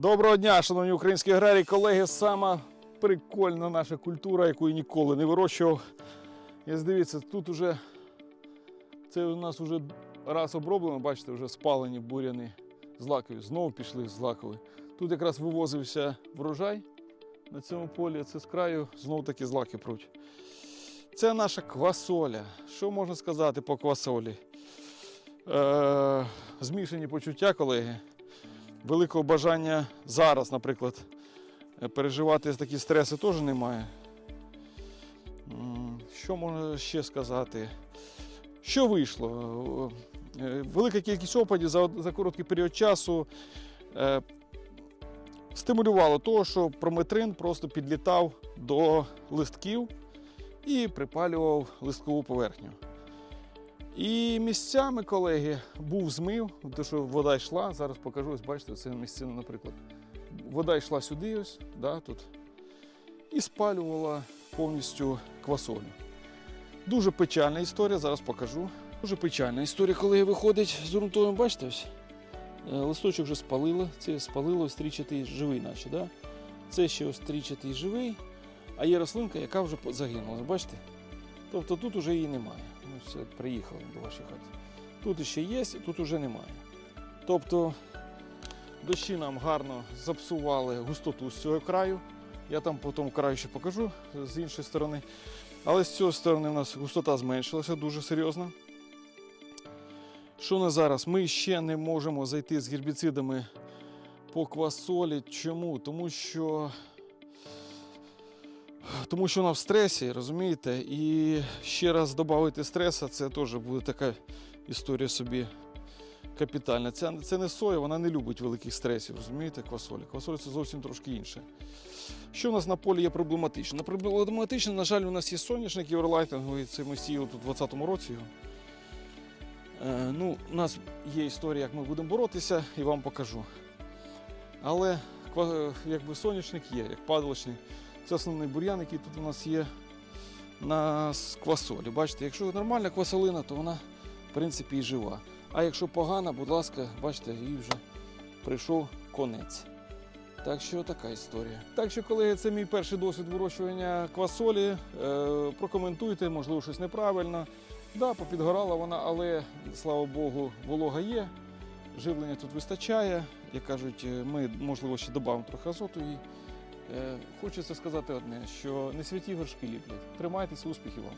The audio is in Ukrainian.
Доброго дня, шановні українські аграрії, колеги. Сама прикольна наша культура, яку я ніколи не вирощував. Ось дивіться, тут уже це у нас вже раз оброблено, бачите, вже спалені буряни злакові. Знову пішли злакові. Тут якраз вивозився врожай на цьому полі. Це з краю знову таки злаки пруть. Це наша квасоля. Що можна сказати по квасолі? Е, змішані почуття, колеги великого бажання зараз, наприклад, е, переживати такі стреси теж немає. Що можна ще сказати? Що вийшло? Е, Велика кількість опадів за, за короткий період часу е, стимулювало того, що прометрин просто підлітав до листків і припалював листкову поверхню. І місцями, колеги, був змив, тому що вода йшла. Зараз покажу, ось бачите, це місцина, наприклад. Вода йшла сюди, ось, да, тут, і спалювала повністю квасолю. Дуже печальна історія, зараз покажу. Дуже печальна історія, коли виходить з ґрунтовим, бачите, ось. е, Листочок вже спалило, це спалило ось трічатий живий, наче. Да? Це ще ось трічатий живий, а є рослинка, яка вже загинула. Бачите? Тобто тут вже її немає. Ми все приїхали до вашої хати. Тут ще є, тут вже немає. Тобто дощі нам гарно запсували густоту з цього краю. Я там по тому краю ще покажу з іншої сторони. Але з цієї сторони у нас густота зменшилася дуже серйозно. Що на зараз? Ми ще не можемо зайти з гербіцидами по квасолі. Чому? Тому що тому що вона в стресі, розумієте? І ще раз додати стреса, це теж буде така історія собі капітальна. Це, це не соя, вона не любить великих стресів, розумієте, квасолі. Квасоля це зовсім трошки інше. Що у нас на полі є проблематично? Проблематично, на жаль, у нас є соняшник євролайтинговий, це ми сіяли тут у 2020 році. Е, ну, у нас є історія, як ми будемо боротися, і вам покажу. Але якби соняшник є, як падалочний. Це основний бур'ян, який тут у нас є на квасолі. Бачите, якщо нормальна квасолина, то вона, в принципі, і жива. А якщо погана, будь ласка, бачите, їй вже прийшов конець. Так що така історія. Так що, колеги, це мій перший досвід вирощування квасолі. Е, прокоментуйте, можливо, щось неправильно. Да, попідгорала вона, але слава Богу, волога є. Живлення тут вистачає. Як кажуть, е, ми, можливо, ще додамо трохи азоту їй. Е, Хочеться сказати одне, що не святі горшки ліплять. Тримайтеся, успіхів вам!